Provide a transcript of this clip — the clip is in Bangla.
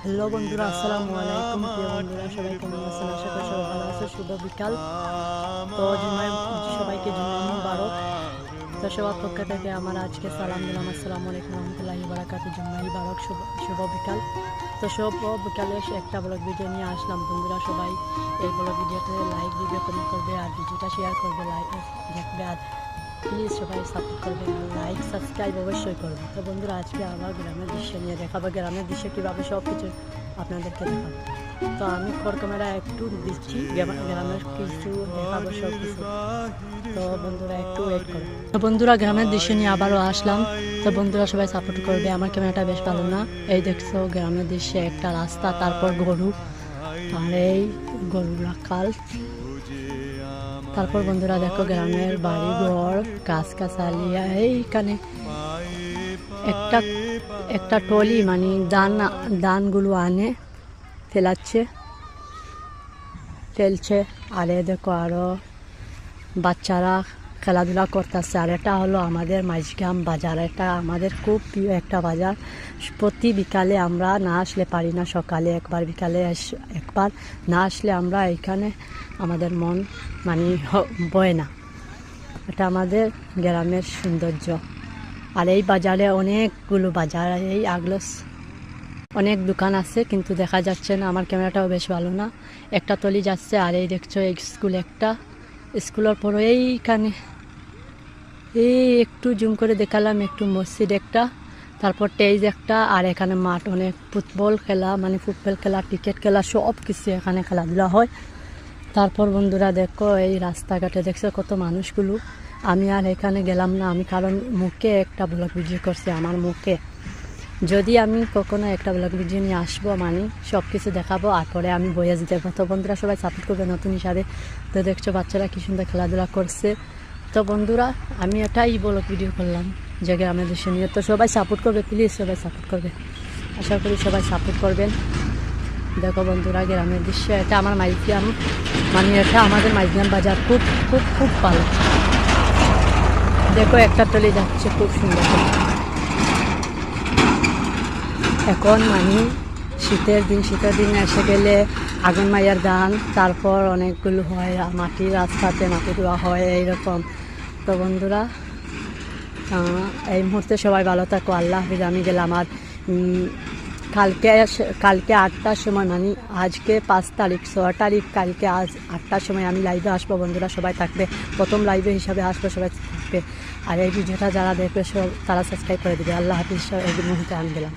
হ্যালো বন্ধুরা আসসালামু আলাইকুম প্রিয় বন্ধুরা সবাই কেমন আছেন আশা করি সবাই ভালো আছে শুভ বিকাল তো জুমায় সবাইকে জুমা মুবারক তো সবার পক্ষ থেকে আমার আজকে সালাম দিলাম আসসালামু আলাইকুম রহমতুল্লাহি বারাকাতু জুম্মাই বারক শুভ বিকাল তো শুভ বিকালে একটা ব্লগ ভিডিও নিয়ে আসলাম বন্ধুরা সবাই এই ব্লগ ভিডিওতে লাইক ভিডিও কমেন্ট করবে আর ভিডিওটা শেয়ার করবে লাইক দেখবে আর প্লিজ সবাই সাপোর্ট করবে লাইক সাবস্ক্রাইব অবশ্যই করবে তো বন্ধুরা, আজকে আবার গ্রামের দৃশ্য নিয়ে দেখাবো। গ্রামের দৃশ্য কীভাবে সব কিছু আপনাদেরকে দেখাবো। তো আমি খড় ক্যামেরা একটু দিচ্ছি। গ্রামের কিছু দেখাবো সব কিছু তো বন্ধুরা, একটু ওয়েট করো। তো বন্ধুরা, গ্রামের দৃশ্য নিয়ে আবারও আসলাম। তো বন্ধুরা, সবাই সাপোর্ট করবে। আমার ক্যামেরাটা বেশ ভালো না। এই দেখছ, গ্রামের দৃশ্যে একটা রাস্তা, তারপর গরু। আর এই গরু রাখাল তারপর বন্ধুরা দেখো গ্রামের বাড়ি ঘর গাছ কাছালি এইখানে একটা একটা টলি মানে দান, দানগুলো আনে, ফেলাচ্ছে, ফেলছে। আরে দেখো আরও বাচ্চারা খেলাধুলা করতেছে। আর এটা হলো আমাদের মাঝগ্রাম বাজার। এটা আমাদের খুব প্রিয় একটা বাজার। প্রতি বিকালে আমরা না আসলে পারি না সকালে, একবার বিকালে একবার না আসলে আমরা এখানে আমাদের মন মানে বয় না। এটা আমাদের গ্রামের সৌন্দর্য। আর এই বাজারে অনেকগুলো বাজার, এই আগলস অনেক দোকান আছে, কিন্তু দেখা যাচ্ছে না। আমার ক্যামেরাটাও বেশ ভালো না। একটা তলি যাচ্ছে, আর এই দেখছ, এই স্কুল একটা। স্কুলের পর এইখানে এই একটু জুম করে দেখালাম, একটু মসজিদ একটা, তারপর টেজ একটা, আর এখানে মাঠ অনেক, ফুটবল খেলা মানে ফুটবল খেলা, ক্রিকেট খেলা, সব কিছু এখানে খেলাধুলা হয়। তারপর বন্ধুরা দেখো, এই রাস্তাঘাটে দেখছ কত মানুষগুলো। আমি আর এখানে গেলাম না, আমি কারণ মুখে একটা ব্লগ ভিডিও করছি, আমার মুখে। যদি আমি কখনো একটা ব্লগ ভিডিও নিয়ে আসব মানে সব কিছু দেখাবো, আর পরে আমি বইয়ে দেবো তো বন্ধুরা, সবাই সাপোর্ট করবে নতুন হিসাবে। তো দেখছ, বাচ্চারা কি সুন্দর খেলাধুলা করছে। তো বন্ধুরা, আমি এটাই ব্লগ ভিডিও করলাম যে গ্রামের দৃশ্য নিয়ে। তো সবাই সাপোর্ট করবে প্লিজ সবাই সাপোর্ট করবে। আশা করি সবাই সাপোর্ট করবেন। দেখো বন্ধুরা, গ্রামের দৃশ্য, এটা আমার মাইগ্রাম। মানে এটা আমাদের মাইগ্রাম বাজার। খুব খুব খুব ভালো। দেখো একটা টলি যাচ্ছে, খুব সুন্দর। এখন মানে শীতের দিন শীতের দিন এসে গেলে আগুন মাইয়ার গান, তারপর অনেকগুলো হয় মাটির রাস্তাতে মাটি দেওয়া হয়, এইরকম। তো বন্ধুরা এই মুহূর্তে সবাই ভালো থাকো, আল্লাহ হাফিজ, আমি গেলাম আর কালকে কালকে আটটার সময় মানে আজকে পাঁচ তারিখ, ছ তারিখ, কালকে আজ আটটার সময় আমি লাইভে আসব, বন্ধুরা, সবাই থাকবে। প্রথম লাইভে হিসাবে আসব, সবাই থাকবে। আর এই ভিডিওটা যারা দেখবে, সব, তারা সাবস্ক্রাইব করে দেবে। আল্লাহ হাফিজ, এই মুহূর্তে আমি গেলাম।